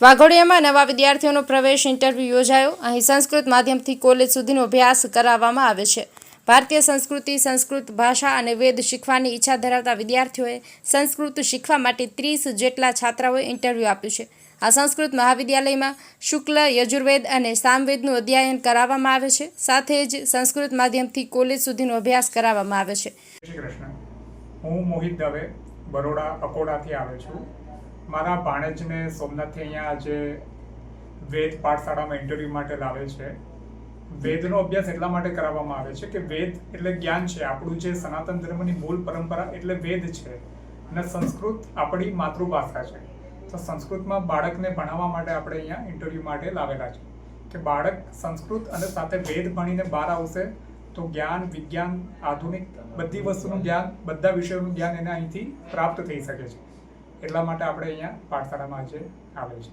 વાઘોડિયામાં નવા વિદ્યાર્થીઓનો પ્રવેશ ઇન્ટરવ્યૂ યોજાયો. અહીં સંસ્કૃત માધ્યમથી કોલેજ સુધીનો અભ્યાસ કરાવવામાં આવે છે. ભારતીય સંસ્કૃતિ, સંસ્કૃત ભાષા અને વેદ શીખવાની ઈચ્છા ધરાવતા વિદ્યાર્થીઓએ સંસ્કૃત શીખવા માટે ત્રીસ જેટલા છાત્રાઓએ ઇન્ટરવ્યૂ આપ્યું છે. આ સંસ્કૃત મહાવિદ્યાલયમાં શુક્લ, યજુર્વેદ અને સામવેદનું અધ્યયન કરાવવામાં આવે છે. સાથે જ સંસ્કૃત માધ્યમથી કોલેજ સુધીનો અભ્યાસ કરાવવામાં આવે છે. હું મોહિત દવે, બરોડા અકોડાથી આવ્યો છું. મારા ભાણેજને સોમનાથથી અહીંયા આજે વેદ પાઠશાળામાં ઇન્ટરવ્યૂ માટે લાવે છે. વેદનો અભ્યાસ એટલા માટે કરાવવામાં આવે છે કે વેદ એટલે જ્ઞાન છે. આપણું જે સનાતન ધર્મની મૂળ પરંપરા એટલે વેદ છે અને સંસ્કૃત આપણી માતૃભાષા છે. તો સંસ્કૃતમાં બાળકને ભણાવવા માટે આપણે અહીંયા ઇન્ટરવ્યૂ માટે લાવેલા છે. કે બાળક સંસ્કૃત અને સાથે વેદ ભણીને બહાર આવશે તો જ્ઞાન, વિજ્ઞાન, આધુનિક બધી વસ્તુનું જ્ઞાન, બધા વિષયોનું જ્ઞાન એને અહીંથી પ્રાપ્ત થઈ શકે છે. એટલા માટે આપણે અહીંયા પાઠશાળામાં આજે આવે છે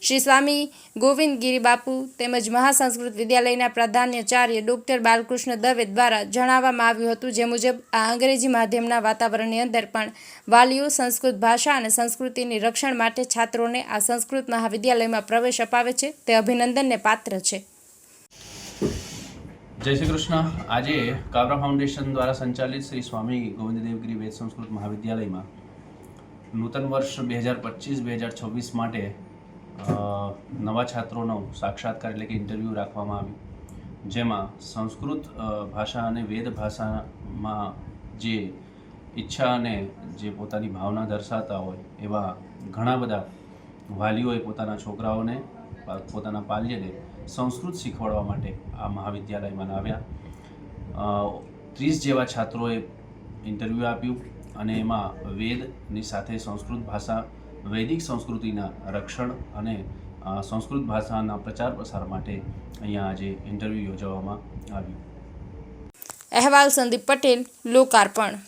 શ્રી સ્વામી ગોવિંદ બાપુ તેમજ મહાસંસ્કૃત વિદ્યાલયના પ્રધાનાચાર્ય ડોક્ટર બાલકૃષ્ણ દવે દ્વારા જણાવવામાં આવ્યું હતું જે મુજબ આ અંગ્રેજી માધ્યમના વાતાવરણની અંદર પણ વાલીઓ સંસ્કૃત ભાષા અને સંસ્કૃતિની રક્ષણ માટે છાત્રોને આ સંસ્કૃત મહાવિદ્યાલયમાં પ્રવેશ અપાવે છે. તે અભિનંદનને પાત્ર છે. જય શ્રી કૃષ્ણ. આજે કાબરા ફાઉન્ડેશન દ્વારા સંચાલિત શ્રી સ્વામી ગોવિંદદેવગીરી વેદ સંસ્કૃત મહાવિદ્યાલયમાં નૂતન વર્ષ બે હજાર પચીસ, બે હજાર છવ્વીસ માટે નવા છાત્રોનો સાક્ષાત્કાર એટલે કે ઇન્ટરવ્યૂ રાખવામાં આવ્યું. જેમાં સંસ્કૃત ભાષા અને વેદ ભાષામાં જે ઈચ્છા અને જે પોતાની ભાવના દર્શાવતા હોય, એવા ઘણા બધા વાલીઓએ પોતાના છોકરાઓને પોતાના પાલ્યને સંસ્કૃત શીખવાડવા માટે આ મહાવિદ્યાલયમાં લાવ્યા. ત્રીસ જેવા છાત્રોએ ઇન્ટરવ્યૂ આપ્યું. અને એમાં વેદની સાથે સંસ્કૃત ભાષા, વૈદિક સંસ્કૃતિના રક્ષણ અને સંસ્કૃત ભાષાના પ્રચાર પ્રસાર માટે અહીંયા આજે ઇન્ટરવ્યૂ યોજવામાં આવ્યું. અહેવાલ સંદીપ પટેલ, લોકાર્પણ.